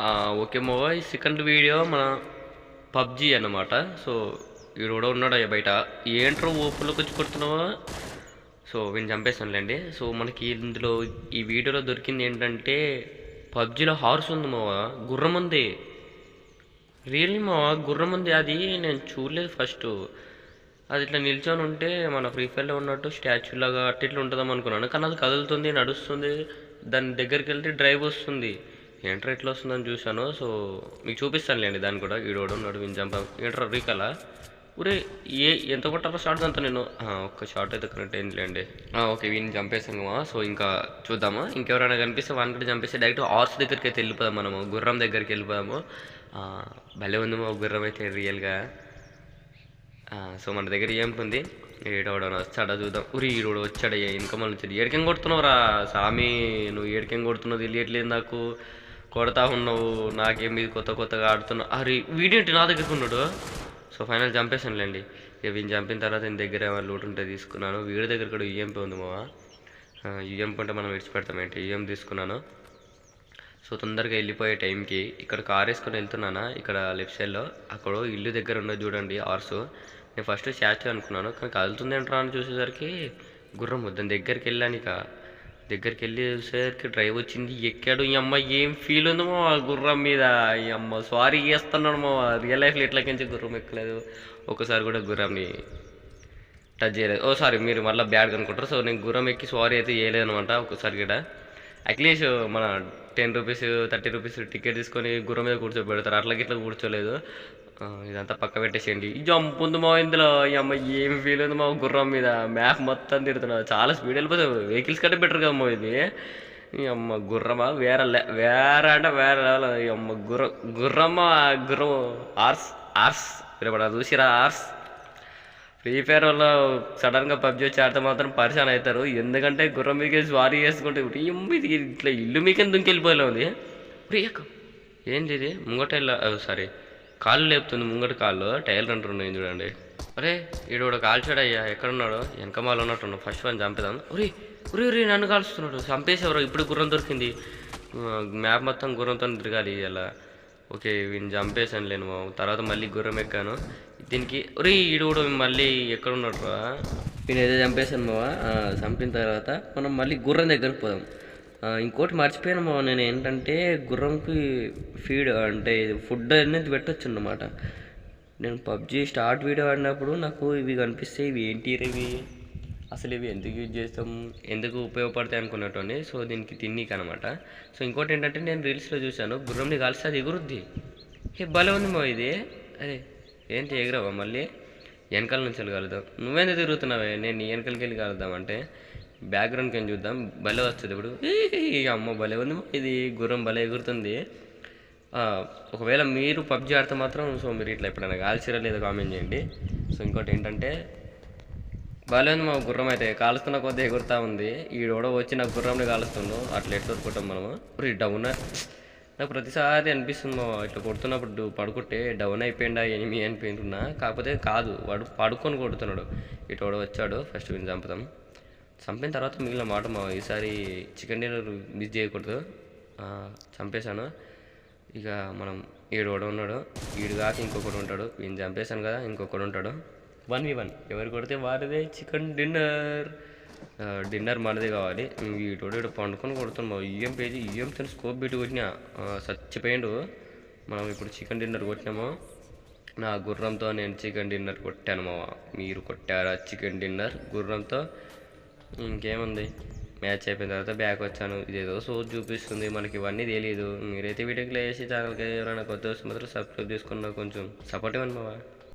Okay మావా ఈ second video మన పబ్జి అన్నమాట. సో వీడు కూడా ఉన్నాడు బయట. ఏంట్రో ఓపులోకి వచ్చి కొడుతున్నావా? సో వీడిని చంపేస్తానులేండి. సో మనకి ఇందులో ఈ వీడియోలో దొరికింది ఏంటంటే పబ్జిలో హార్స్ ఉంది మావా గుర్రం ఉంది. రియల్లీ మావా గుర్రం ఉంది. అది నేను చూడలేదు ఫస్ట్ అది ఇట్లా నిల్చొని ఉంటే మన ఫ్రీ ఫైర్లో ఉన్నట్టు స్టాచ్యూ లాగా అట్ట ఇట్లా ఉంటుందాం అనుకున్నాను కానీ అది కదులుతుంది నడుస్తుంది. దాని దగ్గరికి వెళ్తే డ్రైవ్ వస్తుంది. ఎంటర్ ఎట్లా వస్తుందని చూశాను? సో మీకు చూపిస్తానులేండి దాన్ని కూడా. ఈడోడు ఉన్నాడు విని జంప్ ఎంటర్ రీకలా? ఊరే ఏ ఎంత కొట్టారో షార్ట్ అంతా నేను. ఒక్క షార్ట్ అయితే కరెక్ట్ అయిందిలేండి. ఓకే వీని చంపేసాను సో ఇంకా చూద్దామా? ఇంకెవరైనా కనిపిస్తే వన్ కూడా చంపేస్తే డైరెక్ట్ హార్స్ దగ్గరికి అయితే వెళ్ళిపోదాం మనము. గుర్రం దగ్గరికి వెళ్ళిపోదాము. భలే ఉంది మా గుర్రం అయితే రియల్గా. సో మన దగ్గర ఏముంది ఏడవడని వస్తాడా చూద్దాం. ఉరి ఈడోడు వచ్చాడు ఇన్కమ్ వచ్చాడు ఏడికేం కొడుతున్నావురా? సామి నువ్వు ఏడికేం కొడుతున్నావు తెలియట్లేదు నాకు. కొడతా ఉన్నావు నాకేం మీద కొత్త కొత్తగా ఆడుతున్నావు అరే వీడేంటి నా దగ్గరకు ఉన్నాడు? సో ఫైనల్ చంపేసానులేండి ఇక వీని చంపిన తర్వాత నేను దగ్గర ఏమైనా లూట్ ఉంటే తీసుకున్నాను. వీడి దగ్గర కూడా యూఎంపీ ఉంది మావా. యూఎంపీ ఉంటే మనం విడిచిపెడతాం ఏంటి? యూఎం తీసుకున్నాను. సో తొందరగా వెళ్ళిపోయే టైంకి ఇక్కడ కార్ వేసుకొని వెళ్తున్నానా? ఇక్కడ లెఫ్ట్ సైడ్లో అక్కడ ఇల్లు దగ్గర ఉన్నది చూడండి ఆర్స్ నేను ఫస్ట్ స్టాచ్యూ అనుకున్నాను కానీ కదులుతుంది అని చూసేసరికి గుర్రం దాని దగ్గరికి వెళ్ళాను ఇక. దగ్గరికి వెళ్ళి చూసేసరికి డ్రైవ్ వచ్చింది ఎక్కాడు. ఈ అమ్మ ఏం ఫీల్ ఉందో మా గుర్రం మీద? ఈ అమ్మ సారీ చేస్తున్నాడు మా రియల్ లైఫ్లో ఇట్లకించి గుర్రం ఎక్కలేదు. ఒకసారి కూడా గుర్రంని టచ్ చేయలేదు. ఓ సారీ మీరు మళ్ళీ బ్యాడ్ అనుకుంటారు. సో నేను గుర్రం ఎక్కి సారీ అయితే చేయలేదు అనమాట ఒకసారి కూడా. అట్లీస్ట్ uh, మన ten rupees thirty rupees ticket తీసుకొని గుర్రం మీద కూర్చోబెడతారు. అట్లా గిట్లా కూర్చోలేదు. ఇదంతా పక్క పెట్టేసేయండి. ఈ జంప్ ఉంది మా ఇందులో ఈ అమ్మ ఏం ఫీల్ ఉంది మా గుర్రం మీద? మ్యాప్ మొత్తం తిడుతున్నా చాలా స్పీడ్ వెళ్ళిపోతుంది వెహికల్స్ కంటే బెటర్ కదా మా ఇది. ఈ అమ్మ గుర్రమా? వేరే లె- వేరే అంటే వేరే లెవెల్ ఈ అమ్మ గుర్రం గుర్రమ్మ గుర్రం ఆర్స్ ఆర్స్ వినపడా చూసిరా? ఆర్స్ ఫ్రీ ఫైర్ వల్ల సడన్గా పబ్జి వచ్చి ఆడితే మాత్రం పరిశాన్ అవుతారు. ఎందుకంటే గుర్రం మీదకి స్వారీ చేసుకుంటే ఇది ఇట్లా ఇల్లు మీకే దుంకెళ్ళిపోయేలా ఉంది? ప్రియక. ఏంది ఇది? ముంగట సారీ. కాళ్ళు లేపుతుంది ముంగట కాళ్ళు. టైర్లు అంటున్నాయి చూడండి. అరే ఈడు కూడా కాల్చాడు అయ్యా ఎక్కడున్నాడు వెనకమాల ఉన్నట్టున్నాడు. ఫస్ట్ వన్ చంపేదాం ఉరి ఉరి ఉరి నన్ను కాల్స్తున్నాడు. చంపేసేవరు? ఇప్పుడు గుర్రం దొరికింది. మ్యాప్ మొత్తం గుర్రంతో తిరగాలి ఇలా ఓకే వీడిని చంపేసాను లేను. తర్వాత మళ్ళీ గుర్రం ఎక్కాను. దీనికి ఒరే ఈడు కూడా మళ్ళీ ఎక్కడ ఉన్నాడు రా? నేను ఏదో చంపేశాను మావా. ఆ, చంపిన తర్వాత మనం మళ్ళీ గుర్రం దగ్గరకు పోదాం. ఇంకోటి మర్చిపోయాను మావా నేను ఏంటంటే గుర్రంకి ఫీడ్ అంటే ఫుడ్ అనేది పెట్టచ్చు అన్నమాట నేను పబ్జి స్టార్ట్ వీడియో ఆడినప్పుడు నాకు ఇవి కనిపిస్తాయి ఇవి ఏంటి ఇవి? అసలు ఇవి ఎందుకు యూజ్ చేస్తాం? ఎందుకు ఉపయోగపడతాయి అనుకున్నట్టు సో దీనికి తిన్నీకి అనమాట సో ఇంకోటి ఏంటంటే నేను రీల్స్లో చూశాను గుర్రంని కలిసి అది ఎగురుద్ది. ఏ భలే ఉంది మా ఇది. అరే ఏంటి ఎగురవా మళ్ళీ? వెనకాల నుంచి వెళ్ళి కలుద్దాం. నువ్వేందుకు తిరుగుతున్నావే? నేను నీ వెనకలకి వెళ్ళి కలుద్దాం అంటే బ్యాక్గ్రౌండ్కి ఏం చూద్దాం? భలే వస్తుంది ఇప్పుడు. అమ్మ భలే ఉంది ఇది. గుర్రం భలే ఎగురుతుంది. ఒకవేళ మీరు పబ్జి ఆడితే మాత్రం సో మీరు ఇట్లా ఎప్పుడైనా కాల్చిరా లేదా కామెంట్ చేయండి. సో ఇంకోటి ఏంటంటే భలే ఉంది మా గుర్రం అయితే. కాలుస్తున్న కొద్దీ ఎగురుతా ఉంది. ఈడోడ వచ్చి నా గుర్రంని కాలుస్తుండు. అట్లా ఎట్లా కొట్టాం మనము? ఇప్పుడు ఈ డౌన్ నాకు ప్రతిసారి అనిపిస్తుంది మా ఇట్లా కొడుతున్నప్పుడు పడుకుంటే డౌన్ అయిపోయిందా ఎనిమి అనిపోయింటున్నా కాకపోతే కాదు వాడు పడుకొని కొడుతున్నాడు. ఇటోడ వచ్చాడు ఫస్ట్ వీడిని చంపుతాం. చంపిన తర్వాత మిగిలిన మాట మా ఈసారి చికెన్ డిన్నర్ మిస్ చేయకూడదు. చంపేశాను. ఇక మనం ఈడు కూడా ఉన్నాడు. ఈడు కాక ఇంకొకడు ఉంటాడు. వీడిని చంపేశాను కదా ఇంకొకడు ఉంటాడు. One v one. ఎవరు కొడితే వారిదే చికెన్ డిన్నర్. డిన్నర్ మనది కావాలి. వీటోడు ఇటు పండుకొని కొడుతున్నాం ఇయ్యం పేజీ ఇయ్యం తను స్కోప్ పెట్టి కొట్టినా. ఆ, చచ్చిపోయిండు మనం ఇప్పుడు చికెన్ డిన్నర్ కొట్టినాము. నా గుర్రంతో నేను చికెన్ డిన్నర్ కొట్టాను మావ. మీరు కొట్టారా చికెన్ డిన్నర్ గుర్రంతో? ఇంకేముంది? మ్యాచ్ అయిపోయిన తర్వాత బ్యాక్ వచ్చాను. ఇదేదో సో చూపిస్తుంది. మనకి ఇవన్నీ తెలియదు మీరైతే వీడియోకి వేసి ఛానల్కి ఎవరైనా కొత్త వస్తే మాత్రం సబ్స్క్రైబ్ చేసుకున్నా కొంచెం సపోర్ట్ ఇవ్వండి మావా.